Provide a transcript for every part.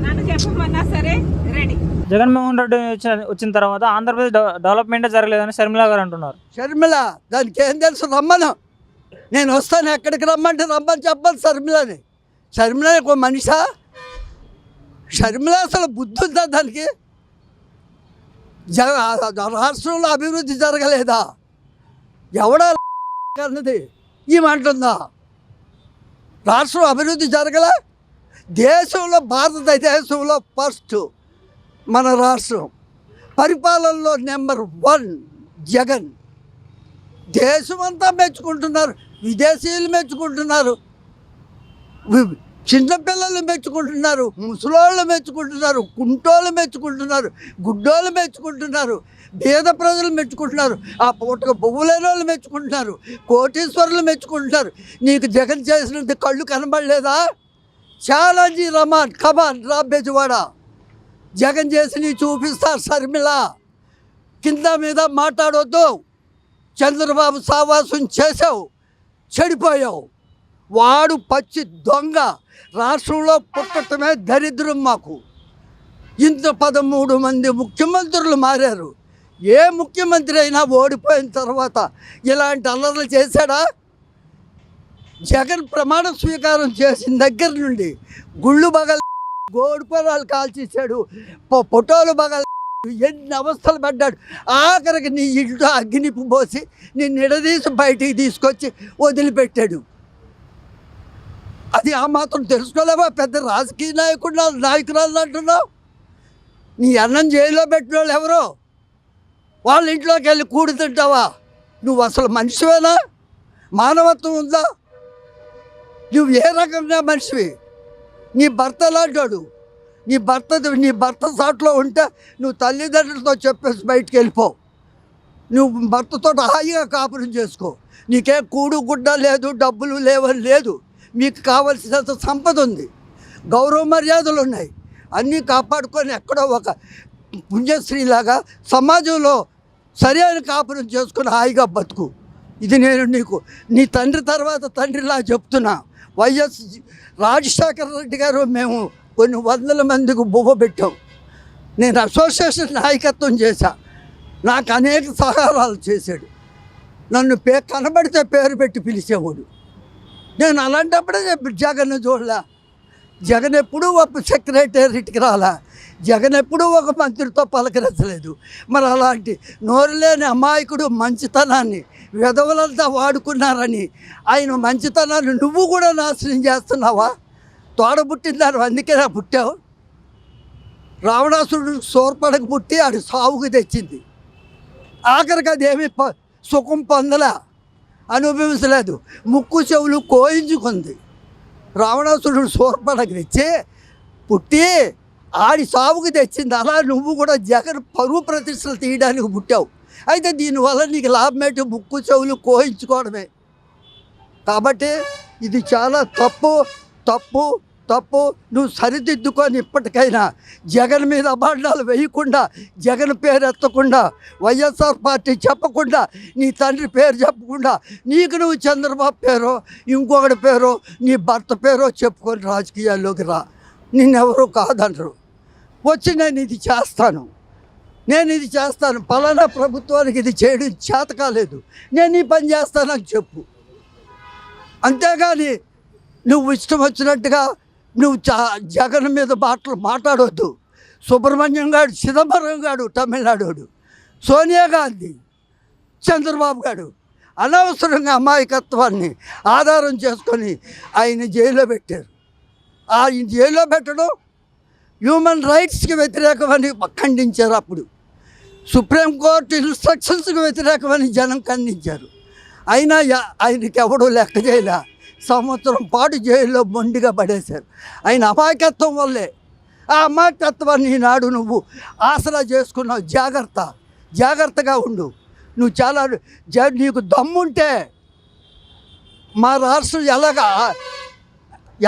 నన్ను చెప్పమన్నా సరే రెడీ. జగన్మోహన్ రెడ్డి వచ్చిన వచ్చిన తర్వాత ఆంధ్రప్రదేశ్ డెవ- డెవలప్మెంటే జరగలేదని షర్మిల గారు అంటున్నారు. షర్మిల దానికి ఏం తెలుసు రమ్మను. నేను వస్తాను ఎక్కడికి రమ్మంటే రమ్మని చెప్పాలి షర్మిలని. షర్మిల ఒక మనిషా? షర్మిల అసలు బుద్ధి ఉందా దానికి? జగ రాష్ట్రంలో అభివృద్ధి జరగలేదా? ఎవడా అన్నది ఏమంటుందా రాష్ట్రం అభివృద్ధి జరగలే? దేశంలో భారతదేశంలో ఫస్ట్ మన రాష్ట్రం. పరిపాలనలో నెంబర్ వన్ జగన్. దేశమంతా మెచ్చుకుంటున్నారు విదేశీయులు మెచ్చుకుంటున్నారు చిన్నపిల్లలు మెచ్చుకుంటున్నారు ముసలోళ్ళు మెచ్చుకుంటున్నారు కుంటోళ్ళు మెచ్చుకుంటున్నారు గుడ్డోళ్ళు మెచ్చుకుంటున్నారు పేద ప్రజలు మెచ్చుకుంటున్నారు ఆ పూటకు బొవ్వులేని వాళ్ళు మెచ్చుకుంటున్నారు కోటీశ్వరులు మెచ్చుకుంటున్నారు. నీకు జగన్ చేసినంత కళ్ళు కనబడలేదా? ఛాలెంజ్ రమాన్ కమాన్ రా బెజవాడ. జగన్ చేసి నీ చూపిస్తారు కింద మీద మాట్లాడొద్దు. చంద్రబాబు సావాసం చేసావు చెడిపోయావు. వాడు పచ్చి దొంగ. రాష్ట్రంలో పుట్టటమే దరిద్రం మాకు. ఇంత పదమూడు మంది ముఖ్యమంత్రులు మారారు. ఏ ముఖ్యమంత్రి అయినా ఓడిపోయిన తర్వాత ఇలాంటి అల్లర్లు చేశాడా? జగన్ ప్రమాణ స్వీకారం చేసిన దగ్గర నుండి గుళ్ళు బగల్ గోడుపరాలు కాల్చేశాడు పొటోలు బగల్ ఎన్ని అవస్థలు పడ్డాడు. ఆఖరికి నీ ఇంట్లో అగ్నిపు పోసి నీ నిడదీసి బయటికి తీసుకొచ్చి వదిలిపెట్టాడు. అది ఆ మాత్రం తెలుసుకోలేవా? పెద్ద రాజకీయ నాయకుడు నాయకురాలు అంటున్నావు. నీ అన్నం జైల్లో పెట్టిన వాళ్ళు ఎవరో? వాళ్ళ ఇంట్లోకి వెళ్ళి కూడి తింటావా? నువ్వు అసలు మనిషివేనా? మానవత్వం ఉందా? నువ్వు ఏ రకంగా మనిషివి? నీ భర్త లాంటాడు నీ భర్త నీ భర్త సాట్లో ఉంటే నువ్వు తల్లిదండ్రులతో చెప్పేసి బయటికి వెళ్ళిపో. నువ్వు భర్తతో హాయిగా కాపురం చేసుకో. నీకేం కూడు గుడ్డ లేదు డబ్బులు లేవని లేదు. మీకు కావలసినంత సంపద ఉంది. గౌరవ మర్యాదలు ఉన్నాయి. అన్నీ కాపాడుకొని ఎక్కడో ఒక పుణ్యశ్రీలాగా సమాజంలో సరైన కాపురం చేసుకుని హాయిగా బతుకు. ఇది నేను నీకు నీ తండ్రి తర్వాత తండ్రిలా చెప్తున్నా. వైఎస్ రాజశేఖర రెడ్డి గారు మేము కొన్ని వందల మందికి బువ్వ పెట్టాం. నేను అసోసియేషన్ నాయకత్వం చేశా. నాకు అనేక సహారాలు చేశాడు. నన్ను పే కనబడితే పేరు పెట్టి పిలిచేవాడు. నేను అలాంటప్పుడే జగన్ చూడలే. జగన్ ఎప్పుడూ ఒక సెక్రటేరియట్కి రాలా. జగన్ ఎప్పుడూ ఒక మంత్రితో పలకరించలేదు. మరి అలాంటి నోరు లేని అమాయకుడు మంచితనాన్ని విధవులంతా వాడుకున్నారని ఆయన మంచితనాన్ని నువ్వు కూడా నాశనం చేస్తున్నావా? తోడబుట్టినారు అందుకే నా పుట్టావు. రావణాసురుడు సోర్పడకు పుట్టి ఆడు సావుకు తెచ్చింది. ఆఖరికి అదేమి ప- సుఖం పొందలే అనుభవించలేదు. ముక్కు చెవులు కోయించుకుంది. రావణాసురుడు సోర్పడకు తెచ్చి పుట్టి ఆడి సావుకు తెచ్చింది అలా నువ్వు కూడా జగన్ పరువు ప్రతిష్టలు తీయడానికి పుట్టావు. అయితే దీనివల్ల నీకు లాభమేంటి ముక్కు చెవులు కోయించుకోవడమే. కాబట్టి ఇది చాలా తప్పు తప్పు తప్పు నువ్వు సరిదిద్దుకొని ఇప్పటికైనా జగన్ మీద అభాండాలు వేయకుండా జగన్ పేరు ఎత్తకుండా వైఎస్ఆర్ పార్టీ చెప్పకుండా నీ తండ్రి పేరు చెప్పకుండా నీకు నువ్వు చంద్రబాబు పేరో ఇంకొకటి పేరో నీ భర్త పేరో చెప్పుకొని రాజకీయాల్లోకి రా. నిన్నెవరూ కాదనరు. వచ్చి నేను ఇది చేస్తాను. నేను ఇది చేస్తాను. పలానా ప్రభుత్వానికి ఇది చేయడం చేత కాలేదు. నేను ఈ పని చేస్తానని చెప్పు. అంతేగాని నువ్వు ఇష్టం వచ్చినట్టుగా నువ్వు చా జగన్ మీద మాటలు మాట్లాడవద్దు సుబ్రహ్మణ్యం గారు చిదంబరం గారు తమిళనాడు సోనియా గాంధీ చంద్రబాబు గారు అనవసరంగా అమాయకత్వాన్ని ఆధారం చేసుకొని ఆయన జైల్లో పెట్టారు. ఆయన జైల్లో పెట్టడం హ్యూమన్ రైట్స్కి వ్యతిరేకమని ఖండించారు అప్పుడు. సుప్రీంకోర్టు ఇన్స్ట్రక్షన్స్కి వ్యతిరేకమని జనం ఖండించారు. అయినా ఆయనకి ఎవడో లెక్క చేయలే. సంవత్సరం పాటు జైల్లో మొండిగా పడేశారు. ఆయన అమాయకత్వం వల్లే. ఆ అమాయకత్వాన్ని ఈనాడు నువ్వు ఆసరా చేసుకున్నావు. జాగ్రత్త. జాగ్రత్తగా ఉండు. నువ్వు చాలా జ- నీకు దమ్ముంటే మా రాష్ట్రం ఎలాగా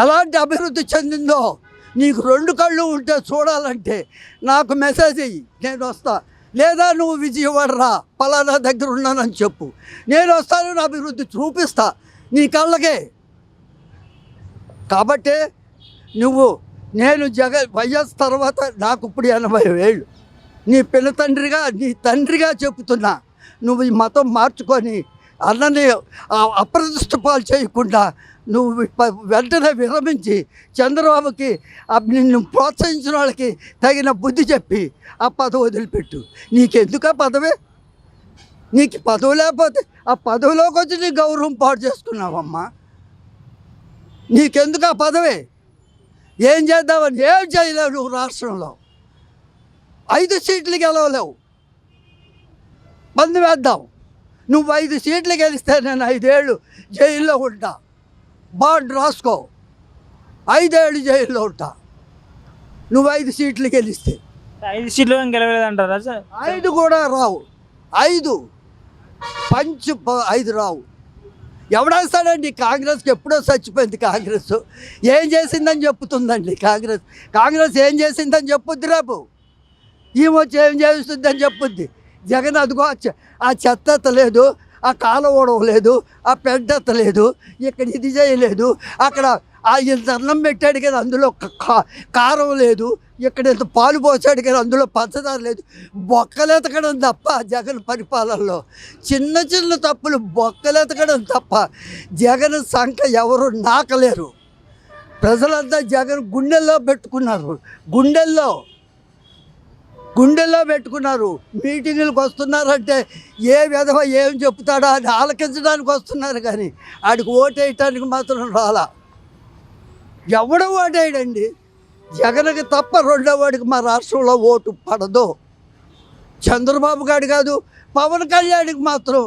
ఎలాంటి అభివృద్ధి చెందిందో నీకు రెండు కళ్ళు ఉంటే చూడాలంటే నాకు మెసేజ్ ఇయ్యి నేను వస్తా. లేదా నువ్వు విజయవాడ రా పలానా దగ్గర ఉన్నానని చెప్పు. నేను వస్తాను అభివృద్ధి చూపిస్తా. నీ కళ్ళకే. కాబట్టి నువ్వు నేను జగ వైఎస్ తర్వాత నాకు ఇప్పుడు ఎనభై వేళ్ళు నీ పిల్ల తండ్రిగా నీ తండ్రిగా చెప్తున్నా నువ్వు ఈ మతం మార్చుకొని అన్నని అప్రదిష్ట పాలు చేయకుండా నువ్వు వెంటనే విరమించి చంద్రబాబుకి ఆ నిన్ను ప్రోత్సహించిన వాళ్ళకి తగిన బుద్ధి చెప్పి ఆ పదవి వదిలిపెట్టు. నీకెందుకు ఆ పదవి? నీకు పదవి లేకపోతే ఆ పదవిలోకి వచ్చి నీ గౌరవం పాడు చేసుకున్నావమ్మా. నీకెందుకు ఆ పదవి? ఏం చేద్దామని? ఏం చేయలేవు నువ్వు రాష్ట్రంలో. ఐదు సీట్లు గెలవలేవు. మందు వేద్దాం. నువ్వు ఐదు సీట్లు గెలిస్తే నేను ఐదేళ్ళు జైల్లో ఉంటా. బాండ్ రాసుకో. ఐదేళ్ళు జైల్లో ఉంటా. నువ్వు ఐదు సీట్లు గెలిస్తే. ఐదు సీట్లు గెలవలేదంటారా సార్? ఐదు కూడా రావు. ఐదు. పంచ్ ప- ఐదు రావు. ఎవడేస్తాడండి కాంగ్రెస్కి ఎప్పుడో చచ్చిపోయింది కాంగ్రెస్. ఏం చేసిందని చెప్పుతుందండి కాంగ్రెస్. కాంగ్రెస్ ఏం చేసిందని చెప్పుద్ది రేపు? ఈమె వచ్చి ఏం చేస్తుందని చెప్పుద్ది? జగన్ అదిగో ఆ ఆ చెత్త లేదు ఆ కాలు ఓడవలేదు ఆ పెద్ద ఇక్కడ ఇది చేయలేదు అక్కడ ఆ ఇంత అన్నం పెట్టాడు కానీ అందులో కా- కారం లేదు ఇక్కడ ఇంత పాలు పోసాడు కానీ అందులో పంచదార లేదు. బొక్కలెతకడం తప్ప జగన్ పరిపాలనలో చిన్న చిన్న తప్పులు బొక్కలెతకడం తప్ప జగన్ సంఖ ఎవరు నాకలేరు. ప్రజలంతా జగన్ గుండెల్లో పెట్టుకున్నారు. గుండెల్లో గుండెల్లో పెట్టుకున్నారు. మీటింగులకు వస్తున్నారంటే ఏ విధవ ఏం చెప్తాడో అని ఆలకించడానికి వస్తున్నారు కానీ ఆడికి ఓటేయటానికి మాత్రం రాలా. ఎవడో ఓటేయడండి. జగన్కి తప్ప రెండో వాడికి మా రాష్ట్రంలో ఓటు పడదు. చంద్రబాబు గారు కాదు పవన్ కళ్యాణ్కి మాత్రం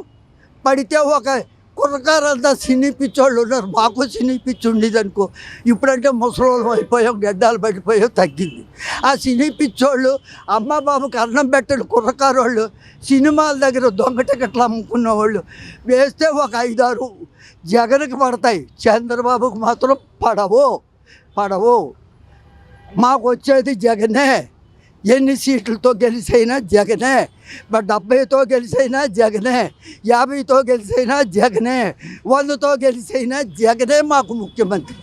పడితే ఒక కుర్రకారంతా సినీ పిచ్చోళ్ళు ఉన్నారు. మాకు సినీ పిచ్చి ఉండేది అనుకో ఇప్పుడంటే ముసలోళ్ళు అయిపోయాం గడ్డాలు పడిపోయాం తగ్గింది. ఆ సినీ పిచ్చోళ్ళు అమ్మ బాబుకి అన్నం పెట్టని కుర్రకారోళ్ళు సినిమాల దగ్గర దొంగ టికెట్లు అమ్ముకున్న వాళ్ళు వేస్తే ఒక ఐదారు జగన్కి పడతాయి. చంద్రబాబుకి మాత్రం పడవు. పడవు. మాకు వచ్చేది జగనే. ఎన్ని సీట్లతో గెలిచైనా జగనే మరి డెబ్బైతో గెలిచైనా జగనే యాభైతో గెలిచైనా జగనే వందతో గెలిచైనా జగనే మాకు ముఖ్యమంత్రి.